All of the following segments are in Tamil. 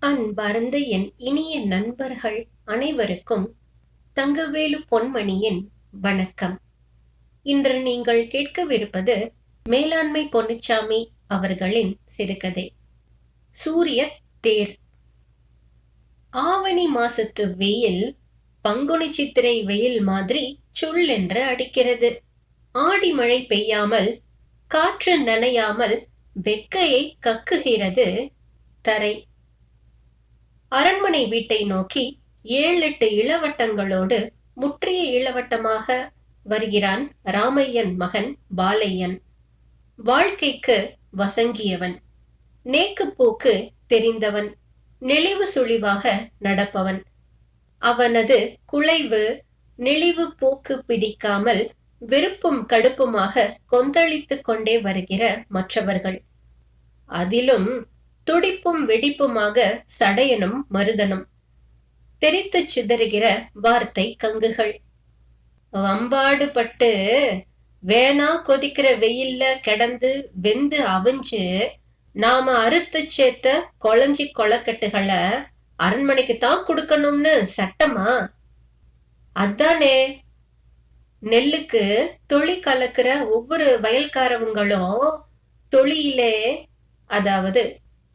அன்பார்ந்த என் இனிய நண்பர்கள் அனைவருக்கும் தங்கவேலு பொன்மணியின் வணக்கம். இன்று நீங்கள் கேட்கவிருப்பது மேலாண்மை பொன்னுச்சாமி அவர்களின் சிறுகதை சூரிய தேர். ஆவணி மாசத்து வெயில் பங்குனி சித்திரை வெயில் மாதிரி சுள்ளென்று அடிக்கிறது. ஆடி மழை பெய்யாமல் காற்று நனையாமல் வெக்கையை கக்குகிறது தரை. அரண்மனை வீட்டை நோக்கி ஏழு எட்டு இளவட்டங்களோடு முற்றிய இளவட்டமாக வருகிறான் ராமையன் மகன் பாலையன். வாழ்க்கைக்கு வசங்கியவன். நேக்கு போக்கு தெரிந்தவன். நெளிவு சுழிவாக நடப்பவன். அவனது குலைவு நெளிவு போக்கு பிடிக்காமல் வெறுப்பும் கடுப்புமாக கொந்தளித்து கொண்டே வருகிற மற்றவர்கள். அதிலும் துடிப்பும் வெடிப்புமாக சடையனும் மருதனும். தெரித்து சிதறுகிற வார்த்தை கங்குகள். வம்பாடுபட்டு வேணா கொதிக்கிற வெயில்ல கிடந்து வெந்து அவிஞ்சு நாம அறுத்து சேர்த்த கொளஞ்சி கொளக்கட்டுகளை அரண்மனைக்கு தான் கொடுக்கணும்னு சட்டமா? அதானே நெல்லுக்கு தொழி கலக்கிற ஒவ்வொரு வயல்காரவங்களும் தொழியிலே அதாவது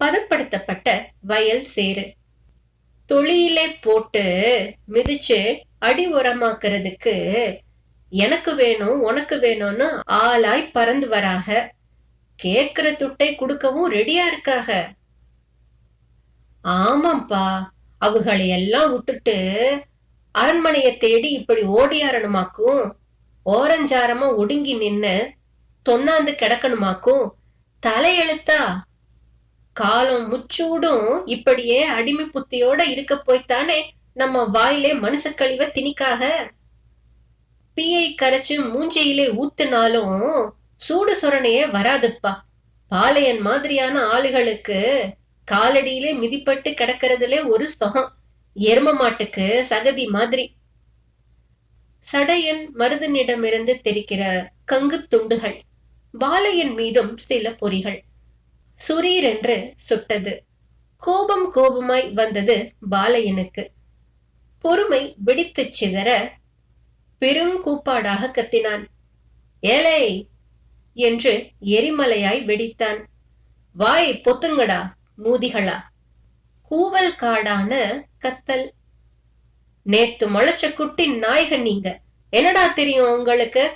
பதப்படுத்தப்பட்ட வயல் சேரு தொழியிலே போட்டு மிதிச்சு அடி உரமாக்குறதுக்கு எனக்கு வேணும் உனக்கு வேணும்னு ஆளாய் பறந்து வராக. கேக்குற துட்டை கொடுக்கவும் ரெடியா இருக்காக. ஆமாப்பா அவகளை எல்லாம் விட்டுட்டு அரண்மனைய தேடி இப்படி ஓடியாரணுமாக்கும் ஓரஞ்சாரமா ஒடுங்கி நின்னு தொன்னாந்து கிடக்கணுமாக்கும்? தலையெழுத்தா? காலம் முச்சூடும் இப்படியே அடிமை புத்தியோட இருக்க போய்த்தானே? நம்ம வாயிலே மனுஷ கழிவ திணிக்காக? பீயை கரைச்சு மூஞ்சையிலே ஊத்துனாலும் சூடு சொரணையே வராதுப்பா. பாளையன் மாதிரியான ஆளுகளுக்கு காலடியிலே மிதிப்பட்டு கிடக்கிறதுல ஒரு சுகம். எரும மாட்டுக்கு சகதி மாதிரி. சடையன் மருதனிடமிருந்து தெரிக்கிற கங்கு துண்டுகள் பாலையன் மீதும் சில பொறிகள். சுரீரென்று சுட்டது. கோபம் கோபமாய் வந்தது பாலையனுக்கு. பொறுமை வெடித்துச் சிதற பெருங்கூப்பாடாக கத்தினான். ஏலே! என்று எரிமலையாய் வெடித்தான். வாய் பொத்துங்கடா மூதிகளா! கூவல் காடான கத்தல். நேத்து முளைச்ச குட்டி நாய்க நீங்க. என்னடா தெரியும் உங்களுக்கு?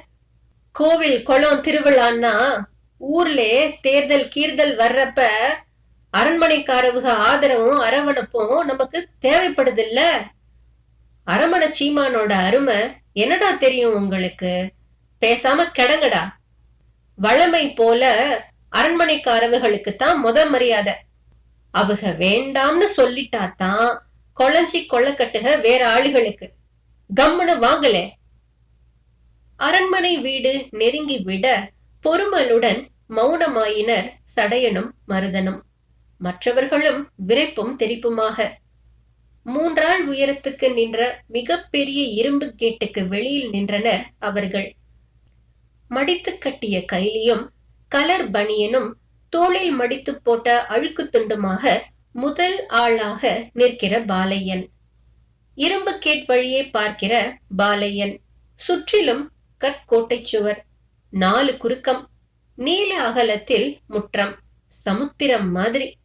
கோவில் குளம் திருவிழான்னா ஊர்ல தேர்தல் கீர்தல் வர்றப்ப அரண்மனைக்காரவுக ஆதரவும் அரவணைப்பும் நமக்கு தேவைப்படுது இல்ல அரமண சீமானோட அருமை என்னடா தெரியும் உங்களுக்கு? பேசாம கிடங்கடா. வளமை போல அரண்மனைக்காரவுகளுக்கு தான் முத மரியாதை. அவக வேண்டாம்னு சொல்லிட்டா தான் கொளஞ்சி கொள்ளக்கட்டுக வேற ஆளுகளுக்கு. கம்முன்னு வாங்கலே அரண்மனை வீடு நெருங்கி விட பொறுமலுடன் மௌனமாயினர் சடையனும் மருதனும். மற்றவர்களும் விரைப்பும் தெரிப்புமாக மூன்றாள் உயரத்துக்கு நின்ற மிகப்பெரிய இரும்பு கேட்டுக்கு வெளியில் நின்றனர் அவர்கள். மடித்து கட்டிய கைலியும் கலர் பனியனும் தோளில் மடித்து போட்ட அழுக்கு துண்டுமாக முதல் ஆளாக நிற்கிற பாலையன். இரும்பு கேட் வழியே பார்க்கிற பாலையன். சுற்றிலும் கற்கோட்டை சுவர். நாலு குறுக்கம் நீல அகலத்தில் முற்றம் சமுத்திரம் மாதிரி.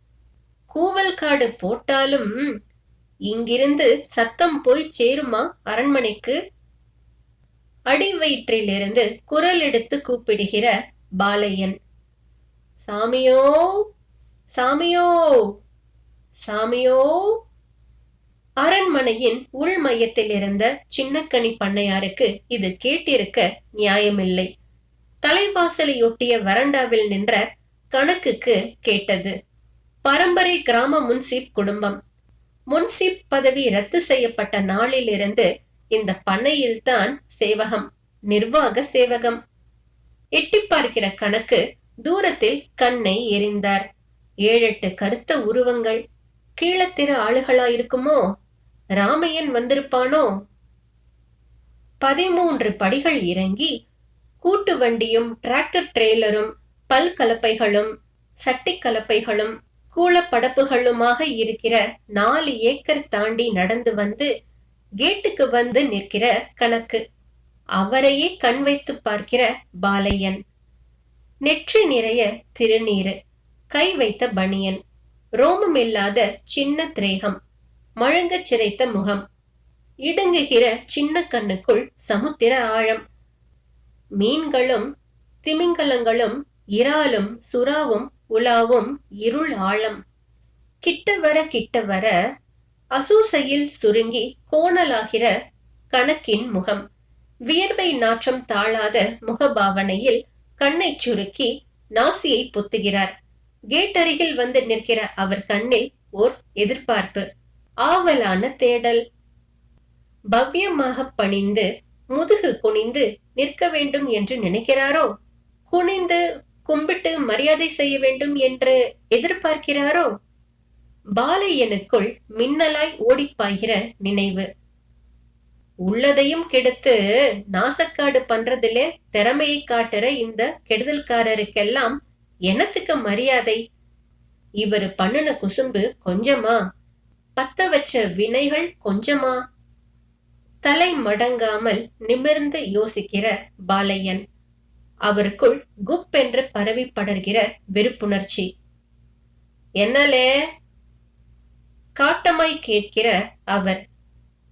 கூவல் காடு போட்டாலும் இங்கிருந்து சத்தம் போய் சேருமா அரண்மனைக்கு? அடி வயிற்றிலிருந்து குரல் எடுத்து கூப்பிடுகிற பாலையன். சாமியோ சாமியோ சாமியோ. அரண்மனையின் உள் மையத்தில் இருந்த சின்னக்கனி பண்ணையாருக்கு இது கேட்டிருக்க நியாயமில்லை. தலைவாசலையொட்டிய வறண்டாவில் நின்ற கணக்குக்கு கேட்டது. பரம்பரை கிராம முன்சீப் குடும்பம். முன்சீப் பதவி ரத்து செய்யப்பட்ட நாளிலிருந்து இந்த பண்ணையில்தான் சேவகம் நிர்வாக சேவகம். எட்டி பார்க்கிற கணக்கு தூரத்தில் கண்ணை எரிந்தார். ஏழெட்டு கருத்த உருவங்கள். கீழத்திற ஆளுகளா இருக்குமோ ராமையன் வந்திருப்பானோ? பதிமூன்று படிகள் இறங்கி கூட்டு வண்டியும் டிராக்டர் ட்ரெய்லரும் பல் கலப்பைகளும் சட்டி கலப்பைகளும் கூலப்படப்புகளுமாக இருக்கிற நாலு ஏக்கர் தாண்டி நடந்து வந்து கேட்டுக்கு வந்து நிற்கிற கணக்கு. அவரையே கண் வைத்து பார்க்கிற பாலையன். நெற்றி நிறைய திருநீரு கை வைத்த பனியன். ரோமம் இல்லாத சின்ன திரேகம் மழங்கச் சிதைத்த முகம். இடுங்குகிற சின்ன கண்ணுக்குள் சமுத்திர ஆழம். மீன்களும் திமிங்கலங்களும் இறாலும் சுறாவும் உலாவும் இருள் ஆழம். கிட்ட வர கிட்ட வர அசூசையில் சுருங்கி கோணலாகிற கணக்கின் முகம். வியர்வை நாற்றம் தாழாத முகபாவனையில் கண்ணைச் சுருக்கி நாசியை பொத்துகிறார். கேட் அருகில் வந்து நிற்கிற அவர் கண்ணில் ஓர் எதிர்பார்ப்பு. ஆவலான தேடல். பவ்யமாக பணிந்து முதுகு குனிந்து நிற்க வேண்டும் என்று நினைக்கிறாரோ? குனிந்து கும்பிட்டு மரியாதை செய்ய வேண்டும் என்று எதிர்பார்க்கிறாரோ? பாலையனுக்குள் மின்னலாய் ஓடிப்பாய்கிற நினைவு. உள்ளதையும் கெடுத்து நாசக்காடு பண்றதிலே திறமையை காட்டுற இந்த கெடுதல்காரருக்கெல்லாம் என்னத்துக்கு மரியாதை? இவரு பண்ணுன குசும்பு கொஞ்சமா? பத்த வச்ச வினைகள் கொஞ்சமா? தலை மடங்காமல் நிமிர்ந்து யோசிக்கிற பாலையன். அவருக்குள் குப் என்று பரவி படர்கிற வெறுப்புணர்ச்சி. என்னலே? காட்டமாய் கேட்கிற அவர்.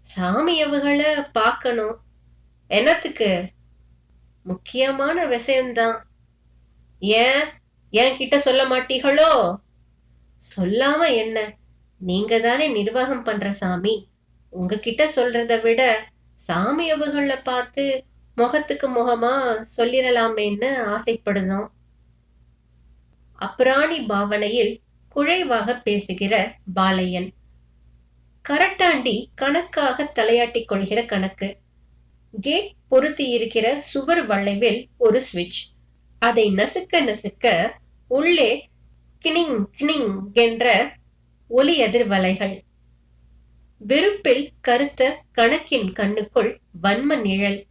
சாமி அவகளை பார்க்கணும். என்னத்துக்கு? முக்கியமான விஷயம்தான். ஏன்? என் கிட்ட சொல்ல மாட்டீங்களோ சொல்லாம என்ன? நீங்க தானே நிர்வாகம் பண்ற சாமி. உங்ககிட்ட சொல்றத விட சாமி அவுகளை பார்த்து முகத்துக்கு முகமா சொல்லிடலாமேன்னு ஆசைப்படுதோம் அப்ராணி பாவனையில் குழைவாக பேசுகிற பாலையன். கரட்டாண்டி கணக்காக தலையாட்டி கொள்கிற கணக்கு. கேட் பொருத்தி இருக்கிற சுவர் வளைவில் ஒரு சுவிட்ச். அதை நசுக்க நசுக்க உள்ளே கினிங் கினிங் என்ற ஒலி எதிர்வலைகள் வெறுப்பில் கருத்த கணக்கின் கண்ணுக்குள் வன்ம நிழல்.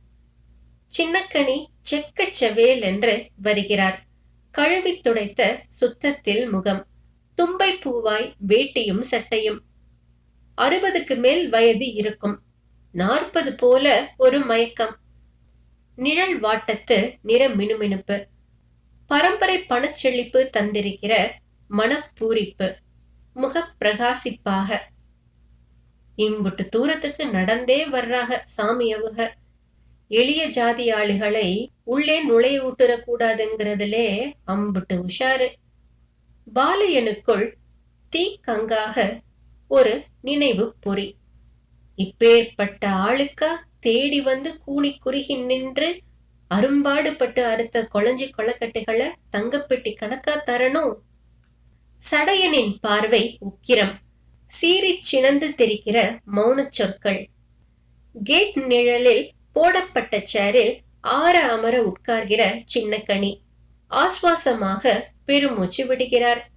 சின்னக்கனி செக்க செவேல் என்று வருகிறார். கழுவி துடைத்த சுத்தத்தில் முகம். தும்பை பூவாய் வேட்டியும் சட்டையும். அறுபதுக்கு மேல் வயது இருக்கும். நாற்பது போல ஒரு மயக்கம். நிழல் வாட்டத்து நிற மினுமினுப்பு. பரம்பரை பணச்செழிப்பு தந்திருக்கிற மனப்பூரிப்பு. முகப்பிரகாசிப்பாக. இம்புட்டு தூரத்துக்கு நடந்தே வர்றாக சாமி அவுக. எளிய ஜாதி ஆளுகளை உள்ளே நுழைய விட்டுற கூடாதுங்கிறதுலே அம்புட்டு உஷாரு. பாலையனுக்குள் தீக்கங்காக ஒரு நினைவு பொறி. இப்பேற்பட்ட ஆளுக்கா தேடி வந்து கூணி குறுகி நின்று அரும்பாடுபட்டு அறுத்த கொளஞ்சி கொளக்கட்டைகளை தங்கப்பெட்டி கணக்கா தரணும்? சடையனின் பார்வை உக்கிரம். சீறி சினந்து தெரிக்கிற மௌன சொற்கள். கேட் நிழலில் போடப்பட்ட சேரில் ஆற அமர உட்கார்கிற சின்னக்கணி ஆஸ்வாசமாக பெருமூச்சு விடுகிறார்.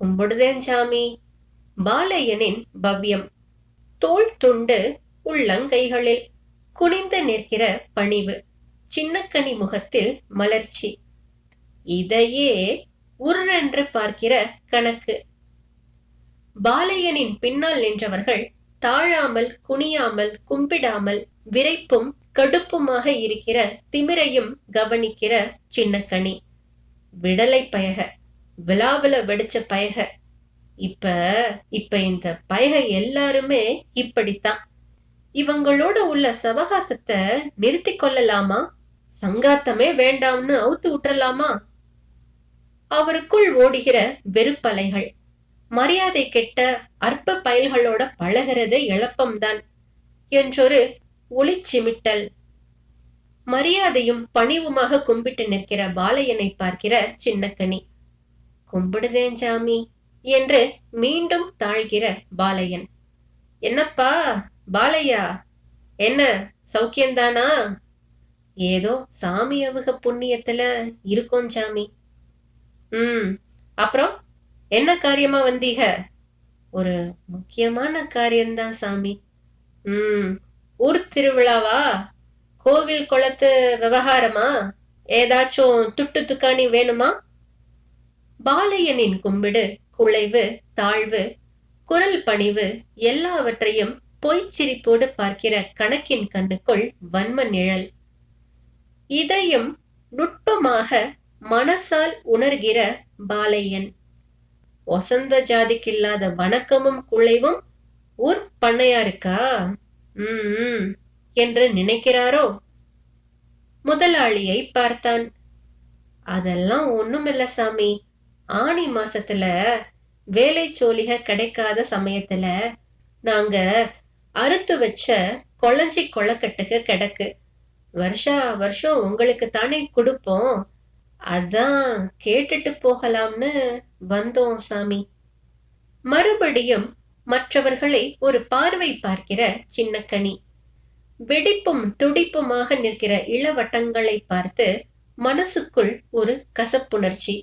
கும்பிடுதேன் சாமி. பாலையனின் பவ்யம். தோல் துண்டு உள்ளங்கைகளில் குனிந்து நிற்கிற பணிவு. சின்னக்கணி முகத்தில் மலர்ச்சி. இதையே உருரென்று பார்க்கிற கணக்கு. பாலையனின் பின்னால் நின்றவர்கள் தாழாமல் குனியாமல் கும்பிடாமல் விரைப்பும் கடுப்புமாக இருக்கிற திமிரையும் கவனிக்கிற சின்னக்கணி விடலை பயக விழாவில வெடிச்ச பயக. இப்ப இப்ப இந்த பயக எல்லாருமே இப்படித்தான். இவங்களோட உள்ள சவகாசத்தை நிறுத்தி கொள்ளலாமா? சங்காத்தமே வேண்டாம்னு அவுத்து விட்டுறலாமா அவருக்குள் ஓடுகிற வெறுப்பலைகள் மரியாதை கெட்ட அற்ப பயல்களோட பழகிறது இழப்பம்தான் என்றொரு ஒளி சிமிட்டல் மரியாதையும் பணிவுமாக கும்பிட்டு நிற்கிற பாலையனை பார்க்கிற சின்னக்கனி. கும்பிடுதேன் சாமி என்று மீண்டும் தாழ்கிற பாலையன். என்னப்பா பாலையா? என்ன சௌக்கியந்தானா ஏதோ சாமி அவுக புண்ணியத்துல இருக்கோம் சாமி. ம் அப்புறம்? என்ன காரியமா வந்தீக ஒரு முக்கியமான காரியம்தான் சாமி. ம் ஊர் திருவிழாவா? கோவில் குளத்து விவகாரமா? ஏதாச்சும் துட்டு துக்காணி வேணுமா? பாலையனின் கும்பிடு குழைவு தாழ்வு குரல் பணிவு எல்லாவற்றையும் பொய்ச்சிரிப்போடு பார்க்கிற கணக்கின் கண்ணுக்குள் வன்ம நிழல். இதையும் நுட்பமாக மனசால் உணர்கிற பாலையன். ஒசந்த ஜாதிக்கில்லாத வணக்கமும் குழைவும் ஊர் பண்ணையாருக்கா? உம் என்று நினைக்கிறாரோ? முதலாளியை பார்த்தான். அதெல்லாம் ஒண்ணுமில்ல சாமி. ஆனி மாசத்துல வேலை சோழிக கிடைக்காத சமயத்துல நாங்க அறுத்து வச்ச கொளஞ்சி கொளக்கட்டுக்கு கிடக்கு. வருஷா வருஷம் உங்களுக்கு தானே கொடுப்போம். அதான் கேட்டுட்டு போகலாம்னு வந்தோம் சாமி. மறுபடியும் மற்றவர்களை ஒரு பார்வை பார்க்கிற சின்னக்கனி. வெடிப்பும் துடிப்புமாக நிற்கிற இளவட்டங்களை பார்த்து மனசுக்குள் ஒரு கசப்புணர்ச்சி.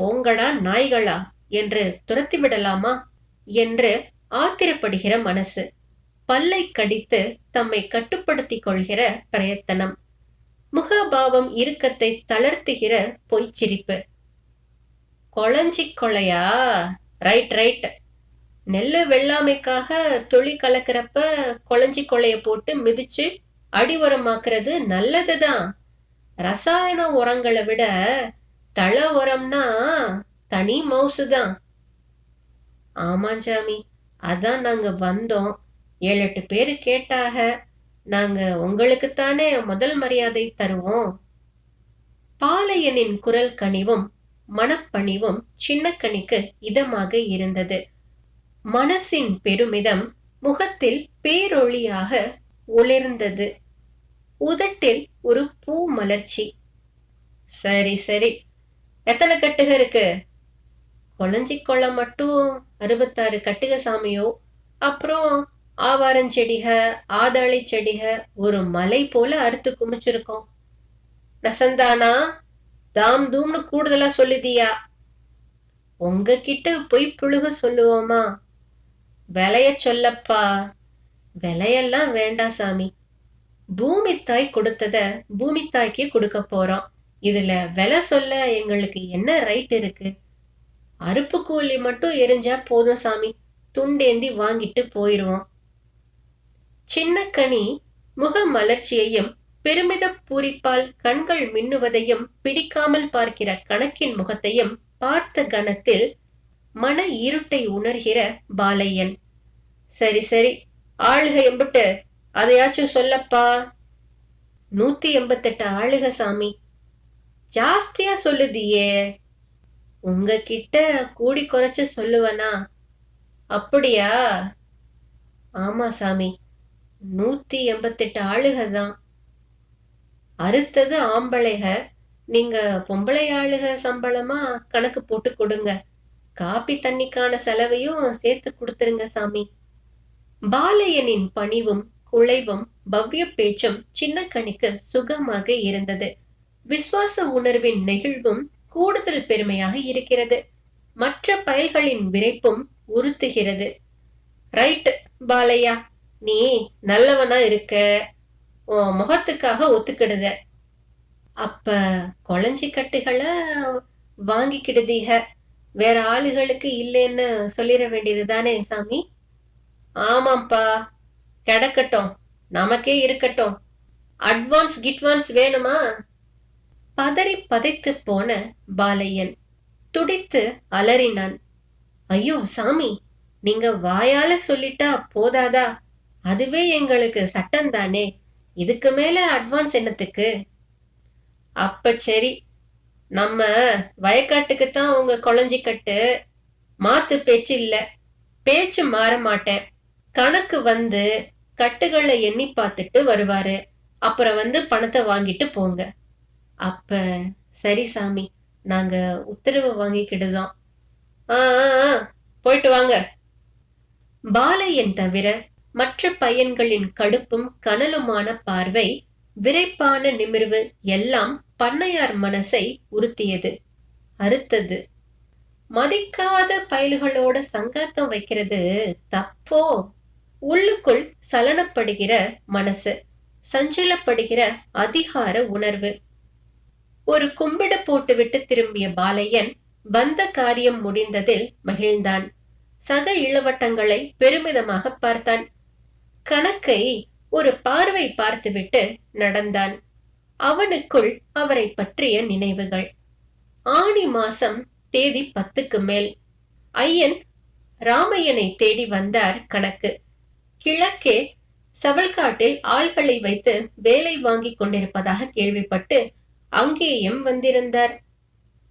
போங்கடா நாய்களா என்று துரத்தி விடலாமா? என்று ஆத்திரப்படுகிற மனசு. பல்லை கடித்து தம்மை கட்டுப்படுத்திக் கொள்கிற பிரயத்தனம். முகபாவம் இறுக்கத்தை தளர்த்துகிற பொய்ச்சிரிப்பு கொளஞ்சி கொலையா? Right right. நெல்லு வெள்ளாமைக்காக தொழில் கலக்கிறப்ப கொளஞ்சி கொலைய போட்டு மிதிச்சு அடி உரமாக்குறது நல்லதுதான். ரசாயன உரங்களை விட தள உரம்னா தனி மவுசு தான் ஆமாஞ்சாமி அதான் நாங்க வந்தோம். ஏழு எட்டு பேரு கேட்டாக நாங்க உங்களுக்குத்தானே முதல் மரியாதை தருவோம். பாலையனின் குரல் கனிவும் மனப்பணிவும் சின்னக்கணிக்கு இதமாக இருந்தது. மனசின் பெருமிதம் முகத்தில் பேரொளியாக ஒளிர்ந்தது. உதட்டில் ஒரு பூ மலர்ச்சி. சரி சரி. எத்தனை கட்டுக இருக்கு? கொளஞ்சி மட்டும் அறுபத்தாறு கட்டுக சாமியோ. அப்புறம் ஆவாரஞ்செடிக ஆதாளி செடிக ஒரு மலை போல அறுத்து குமிச்சிருக்கோம். நசந்தானா தாம் தூம்னு கூடுதலா சொல்லுதியா? உங்ககிட்ட பொய் புழுக சொல்லுவோமா? விலைய சொல்லப்பா. விலையெல்லாம் வேண்டாம் சாமி. பூமித்தாய் கொடுத்தத பூமித்தாய்க்கே கொடுக்க போறோம். இதுல விலை சொல்ல எங்களுக்கு என்ன ரைட் இருக்கு? அறுப்பு கூலி மட்டும் எரிஞ்சா போதும் சாமி. துண்டேந்தி வாங்கிட்டு போயிடுவோம் சின்ன கனி முக மலர்ச்சியையும் பெருமித பூரிப்பால் கண்கள் மின்னுவதையும் பிடிக்காமல் பார்க்கிற கணக்கின் முகத்தையும் பார்த்த கணத்தில் மன இருட்டை உணர்கிற பாலையன். சரி சரி ஆளுக எம்பிட்டு அதையாச்சும் சொல்லப்பா. நூத்தி எண்பத்தெட்டு ஆளுக சாமி ஜாஸ்தியா சொல்லுதியே. உங்ககிட்ட கூடி குறைச்சு சொல்லுவனா? அப்படியா? ஆமா சாமி நூத்தி எண்பத்தெட்டு ஆளுக தான் அறுத்தது ஆம்பளைக. நீங்க பொம்பளை ஆளுக சம்பளமா கணக்கு போட்டு கொடுங்க. காப்பி தண்ணிக்கான செலவையும் சேர்த்து கொடுத்துருங்க சாமி. பாலையனின் பணிவும் குழைவும் பவ்ய பேச்சும் சின்னக்கணிக்கு சுகமாக இருந்தது. விசுவாச உணர்வின் நெகிழ்வும் கூடுதல் பெருமையாக இருக்கிறது. மற்ற பயல்களின் விரைப்பும் உறுத்துகிறது. ரைட் பாலையா. நீ நல்லவனா இருக்க உன் முகத்துக்காக ஒத்துக்கிடுத. அப்ப கொளஞ்சி கட்டுகளை வாங்கிக்கிடுதீக. வேற ஆளுகளுக்கு இல்லைன்னு சொல்லிட வேண்டியது தானே சாமி? ஆமாப்பா கிடக்கட்டும் நமக்கே இருக்கட்டும். அட்வான்ஸ் கிட்வான்ஸ் வேணுமா? பதறி பதைத்து போன பாலையன் துடித்து அலறினான். ஐயோ சாமி நீங்க வாயால சொல்லிட்டா போதாதா? அதுவே எங்களுக்கு சட்டம் தானே? இதுக்கு மேல அட்வான்ஸ் என்னத்துக்கு? அப்ப சரி நம்ம வயக்காட்டுக்கு தான் உங்க குழஞ்சிக்கட்டு. கட்டு மாத்து பேச்சு இல்ல. பேச்சு மாற மாட்டேன். கணக்கு வந்து கட்டுகளை எண்ணி பார்த்துட்டு வருவாரு. அப்புறம் வந்து பணத்தை வாங்கிட்டு போங்க. அப்ப சரி சாமி நாங்க உத்தரவு வாங்கிக்கிடுதோம். ஆ ஆ, ஆ, போயிட்டு வாங்க. பாலையன் தவிர மற்ற பையன்களின் கடுப்பும் கனலுமான பார்வை விரைப்பான நிமிர்வு எல்லாம் பண்ணையார் மனசை உறுத்தியது. அறுத்தது. மதிக்காத பயல்களோட சங்காத்தம் வைக்கிறது தப்போ? உள்ளுக்குள் சலனப்படுகிற மனசு சஞ்சலப்படுகிற அதிகார உணர்வு. ஒரு கும்பிட போட்டுவிட்டு திரும்பிய பாலையன் வந்த காரியம் முடிந்ததில் மகிழ்ந்தான். சக இளவட்டங்களை பெருமிதமாக பார்த்தான். கணக்கை ஒரு பார்வை பார்த்துவிட்டு நடந்தான். அவனுக்குள் அவரை பற்றிய நினைவுகள். ஆணி மாசம் தேதி பத்துக்கு மேல். ஐயன் ராமையனை தேடி வந்தார் கணக்கு. கிழக்கே சவல்காட்டில் ஆள்களை வைத்து வேலை வாங்கிக் கொண்டிருப்பதாக கேள்விப்பட்டு அங்கேயும் வந்திருந்தார்.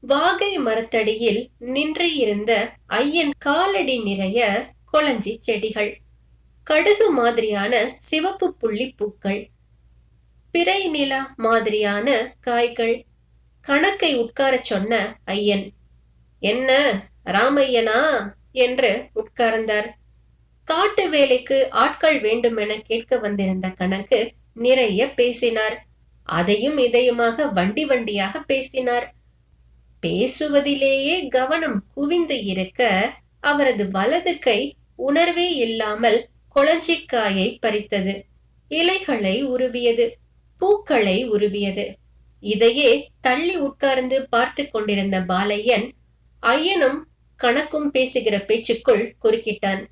வாகை மரத்தடியில் நின்று இருந்த ஐயன் காலடி நிறைய கொளஞ்சி செடிகள். கடுகு மாதிரியான சிவப்பு புள்ளி பூக்கள் பிறை நிலா மாதிரியான காய்கள் கணக்கை உட்காரச் சொன்ன ஐயன். என்ன ராமையனா என்று உட்கார்ந்தார். காட்டு வேலைக்கு ஆட்கள் வேண்டும் என கேட்க வந்திருந்த கணக்கு நிறைய பேசினார். அதையும் இதையுமாக வண்டி வண்டியாக பேசினார். பேசுவதிலேயே கவனம் குவிந்து இருக்க அவரது வலது கை உணர்வே இல்லாமல் கொளஞ்சிக்காயை பறித்தது. இலைகளை உருவியது. பூக்களை உருவியது. இதையே தள்ளி உட்கார்ந்து பார்த்து கொண்டிருந்த பாலையன் ஐயனும் கணக்கும் பேசுகிற பேச்சுக்குள் குறுக்கிட்டான்.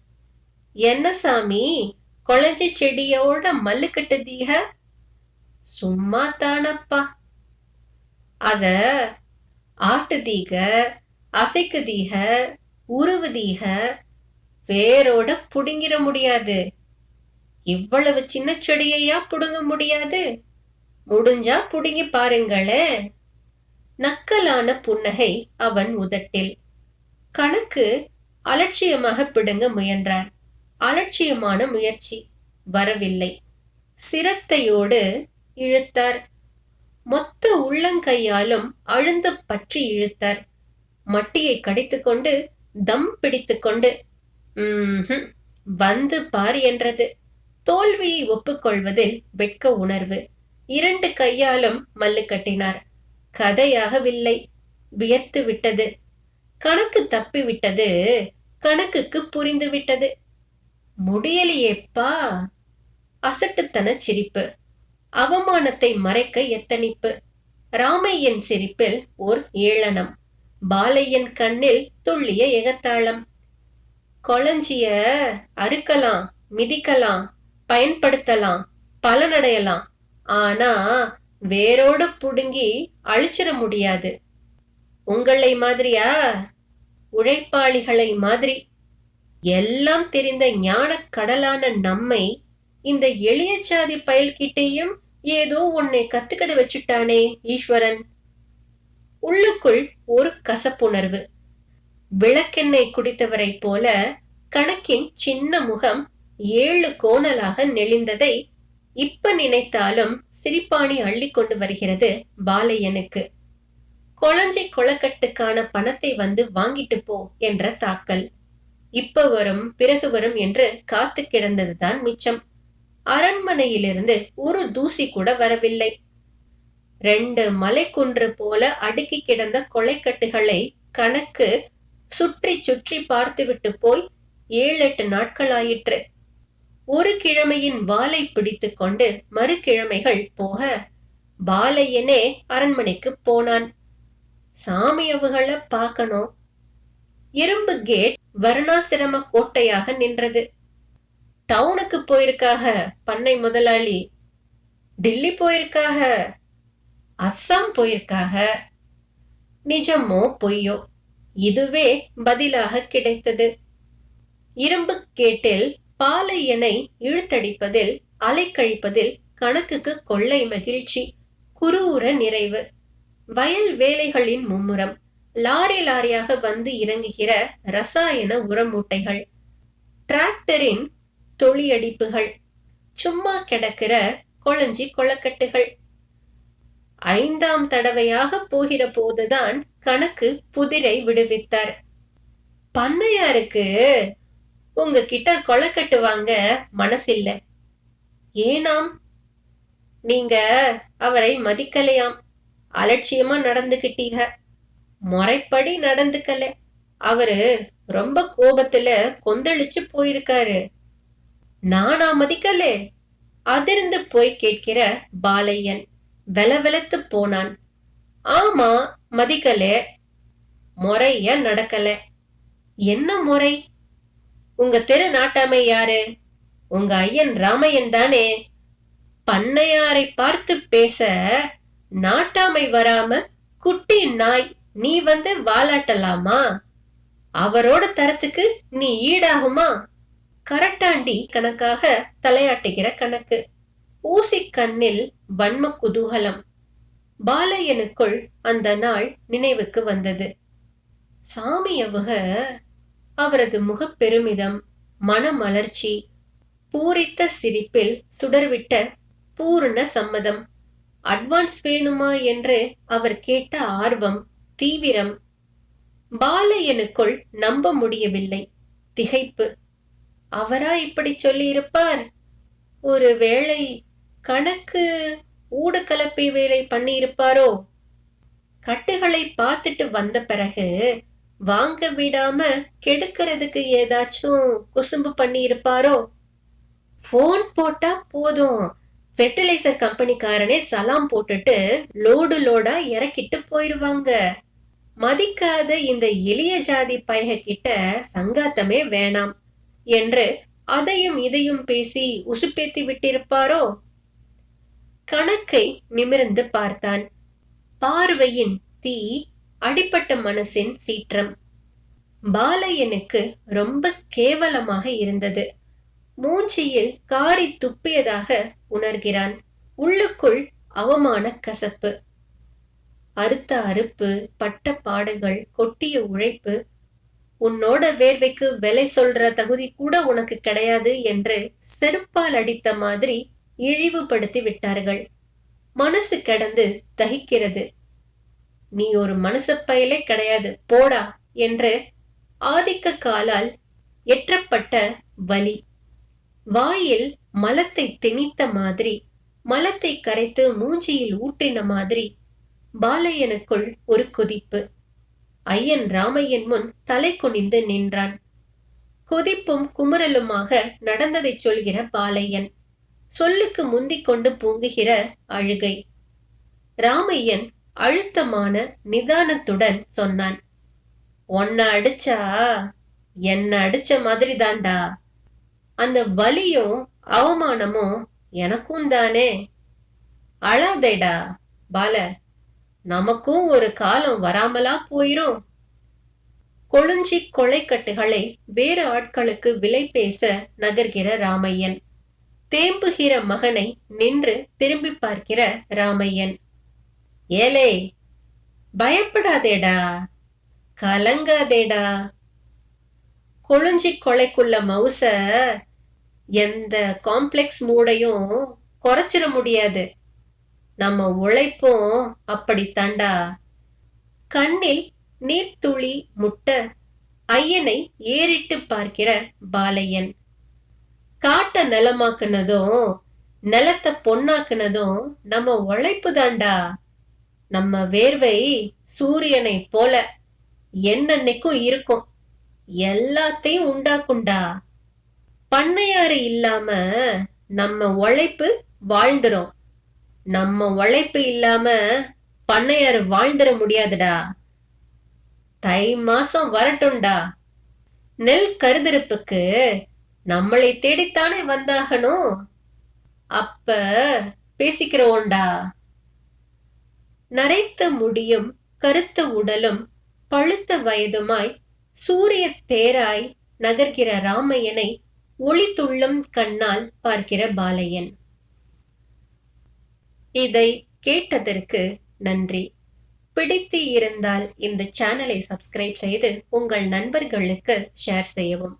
என்ன சாமி கொளஞ்சி செடியோட மல்லு கட்டுதீக? சும்மா தானப்பா. அத ஆட்டுதீக அசைக்குதீக உருவுதீக வேரோட புடுங்கிட முடியாது. இவ்வளவு சின்ன செடியையா புடுங்க முடியாது. முடிஞ்சா புடுங்கி பாருங்களேன் நக்கலான புன்னகை அவன் உதட்டில் கணக்கு அலட்சியமாக பிடுங்க முயன்றார். அலட்சியமான முயற்சி வரவில்லை. சிரத்தையோடு இழுத்தார். மொத்த உள்ளங்கையாலும் அழுந்த பற்றி இழுத்தார். மட்டியை கடித்துக்கொண்டு தம் பிடித்துக்கொண்டு "ம்ஹும், வந்து பார் என்றது. தோல்வியை ஒப்புக்கொள்வதில் வெட்க உணர்வு. இரண்டு கையாலும் மல்லு கட்டினார். கதையாகவில்லை. வியர்த்து விட்டது. கணக்கு தப்பி விட்டது. கணக்குக்கு புரிந்து விட்டது. முடியலையேப்பா. அசட்டுத்தன சிரிப்பு. அவமானத்தை மறைக்க எத்தனிப்பு. ராமையன் சிரிப்பில் ஓர் ஏளனம். பாலையன் கண்ணில் துள்ளிய எகத்தாளம் கொளஞ்சிய அறுக்கலாம் மிதிக்கலாம் பயன்படுத்தலாம் பலனடையலாம். ஆனா வேரோட புடுங்கி அழிச்சிட முடியாது. உங்களை மாதிரியா? உழைப்பாளிகளை மாதிரி. எல்லாம் தெரிந்த ஞான கடலான நம்மை இந்த எளிய சாதி பயல்கிட்டேயும் ஏதோ உன்னை கத்துக்கிட வச்சுட்டானே ஈஸ்வரன். உள்ளுக்குள் ஒரு கசப்புணர்வு. விளக்கெண்ணெய் குடித்தவரைப் போல கணக்கின் சின்ன முகம் ஏழு கோணலாக நெளிந்ததை இப்ப நினைத்தாலும் சிரிப்பாணி அள்ளி கொண்டு வருகிறது பாலையனுக்கு. கொளஞ்சை கொளக்கட்டுக்கான பணத்தை வந்து வாங்கிட்டு போ என்ற தாக்கல். இப்ப வரும் பிறகு வரும் என்று காத்து கிடந்ததுதான் மிச்சம். அரண்மனையிலிருந்து ஒரு தூசி கூட வரவில்லை. ரெண்டு மலைக்குன்று போல அடுக்கி கிடந்த கொலைக்கட்டுகளை கணக்கு சுற்றி சுற்றி பார்த்துவிட்டு போய் ஏழு எட்டு நாட்களாயிற்று. ஒரு கிழமையின் வாலை பிடித்து கொண்டு மறு கிழமைகள் போக பாலையனே அரண்மனைக்கு போனான். சாமியவுகளை பார்க்கணும். இரும்பு கேட் வருணாசிரம கோட்டையாக நின்றது. டவுனுக்கு போயிருக்காக பண்ணை முதலாளி. டில்லி போயிருக்காக. அஸ்ஸாம் போயிருக்காக. நிஜமோ பொய்யோ. இதுவே பதிலாக கிடைத்தது. இரும்பு கேட்டில் பாலை பாலையனை இழுத்தடிப்பதில் அலைக்கழிப்பதில் கணக்குக்கு கொள்ளை மகிழ்ச்சி குரூர நிறைவு. வயல் வேலைகளின் மும்முரம் லாரி லாரியாக வந்து இறங்குகிற ரசாயன உரமூட்டைகள் டிராக்டரின் தொழியடிப்புகள் சும்மா கிடக்கிற கொளஞ்சி கொளக்கட்டுகள். ஐந்தாம் தடவையாக போகிற போதுதான் கணக்கு புதிரை விடுவித்தார். பண்ணையாருக்கு உங்ககிட்ட கொளக்கட்டு வாங்க மனசில்ல. ஏனாம்? நீங்க அவரை மதிக்கலையாம். அலட்சியமா நடந்துகிட்டீங்க முறைப்படி நடந்துக்கல. அவரு ரொம்ப கோபத்துல கொந்தளிச்சு போயிருக்காரு. நானா மதிக்கலே? அதிர்ந்து போய் கேட்கிற பாலையன். வெலவெலத்து போனான். ஆமா மதிக்கலே. முறைய நடக்கல. என்ன முறை? உங்க தெரு நாட்டாமை யாரு? உங்க ஐயன் ராமையன் தானே. பண்ணையாரை பார்த்து பேச நாட்டாமை வராம குட்டி நாய் நீ வந்து வாலாட்டலாமா? அவரோட தரத்துக்கு நீ ஈடாகுமா? கரட்டாண்டி கணக்காக தலையாட்டுகிற கணக்கு. ஊசி கண்ணில் வன்ம குதூகலம் பாலையனுக்குள் அந்த நாள் நினைவுக்கு வந்தது. சாமி அவுக அவரது முகப்பெருமிதம் மனமலர்ச்சி பூரித்த சிரிப்பில் சுடர்விட்ட பூர்ண சம்மதம். அட்வான்ஸ் வேணுமா? என்று அவர் கேட்ட ஆர்வம் தீவிரம். பாலையனுக்குள் நம்ப முடியவில்லை. திகைப்பு. அவரா இப்படி சொல்லியிருப்பார்? ஒருவேளை கணக்கு ஊடு கலப்பை வேலை பண்ணியிருப்பாரோ? கட்டுகளை பார்த்துட்டு வந்த பிறகு வாங்க விடாம கெடுக்கிறதுக்கு ஏதாச்சும் குசும்பு பண்ணி இருப்பாரோ போன் போட்டா போதும். ஃபெர்டிலைசர் கம்பெனிக்காரனே சலாம் போட்டுட்டு லோடு லோடா இறக்கிட்டு போயிருவாங்க. மதிக்காத இந்த எளிய ஜாதி பயக கிட்ட சங்காத்தமே வேணாம். என்று அதையும் இதையும் பேசி உசுப்பேத்தி விட்டிருப்பாரோ? கணக்கை நிமிர்ந்து பார்த்தான். பார்வையின் தீ அடிப்பட்ட மனசின் சீற்றம். பாலையனுக்கு ரொம்ப கேவலமாக இருந்தது. மூஞ்சியில் காரி துப்பியதாக உணர்கிறான். உள்ளுக்குள் அவமான கசப்பு. அறுத்த அறுப்பு பட்ட பாடுகள் கொட்டிய உழைப்பு. உன்னோட வேர்வைக்கு விலை சொல்ற தகுதி கூட உனக்கு கிடையாது என்று செருப்பால் அடித்த மாதிரி இழிவுபடுத்தி விட்டார்கள். மனசு கடந்து தகிக்கிறது. நீ ஒரு மனசு பயலே கிடையாது போடா என்று ஆதிக்க காலால் எற்றப்பட்ட வலி. வாயில் மலத்தை திணித்த மாதிரி மலத்தை கரைத்து மூஞ்சியில் ஊற்றின மாதிரி பாலையனுக்குள் ஒரு கொதிப்பு. ஐயன் ராமையன் முன் தலை குனிந்து நின்றான். கொதிப்பும் குமுறலுமாக நடந்ததை சொல்கிற பாலையன். சொல்லுக்கு முந்திக் கொண்டு பூங்குகிற அழுகை. ராமையன் அழுத்தமான நிதானத்துடன் சொன்னான் உன்னை அடிச்சா என்ன அடிச்ச மாதிரிதான்டா அந்த வலியும் அவமானமும் எனக்கும் தானே. அழாதேடா பால நமக்கும் ஒரு காலம் வராமலா போயிரும் கொழுஞ்சி கொலைக்கட்டுகளை வேறு ஆட்களுக்கு விலை பேச நகர்கிற ராமையன் தேம்புகிற மகனை நின்று திரும்பி பார்க்கிற ராமையன். ஏலே பயப்படாதேடா கலங்காதேடா. கொழுஞ்சி கொலைக்குள்ள மவுச எந்த காம்ப்ளெக்ஸ் மூடையும் குறைச்சிட முடியாது. நம்ம உழைப்பும் அப்படித்தாண்டா. கண்ணில் நீர்த்துளி முட்ட ஐயனை ஏறிட்டு பார்க்கிற பாலையன். காட்டை நிலமாக்குனதும் நிலத்தை பொன்னாக்குனதும் நம்ம உழைப்பு தாண்டா நம்ம வேர்வை சூரியனை போல என்னன்னைக்கும் இருக்கும். எல்லாத்தையும் உண்டாக்குண்டா பண்ணையாறு இல்லாம நம்ம உழைப்பு வாழ்ந்துடும் நம்ம உழைப்பு இல்லாம பண்ணையாறு வாழ்ந்துட முடியாதுடா. தை மாசம் வரட்டும்டா. நெல் கருதிருப்புக்கு நம்மளை தேடித்தானே வந்தாகணும் அப்ப பேசிக்கிறோண்டா. நரைத்த முடியும் கருத்த உடலும் பழுத்த வயதுமாய் சூரிய தேராய் நகர்கிற ராமையனை ஒளித்துள்ளும் கண்ணால் பார்க்கிற பாலையன். இதை கேட்டதற்கு நன்றி. பிடித்து இருந்தால் இந்த சேனலை சப்ஸ்கிரைப் செய்து உங்கள் நண்பர்களுக்கு ஷேர் செய்யவும்.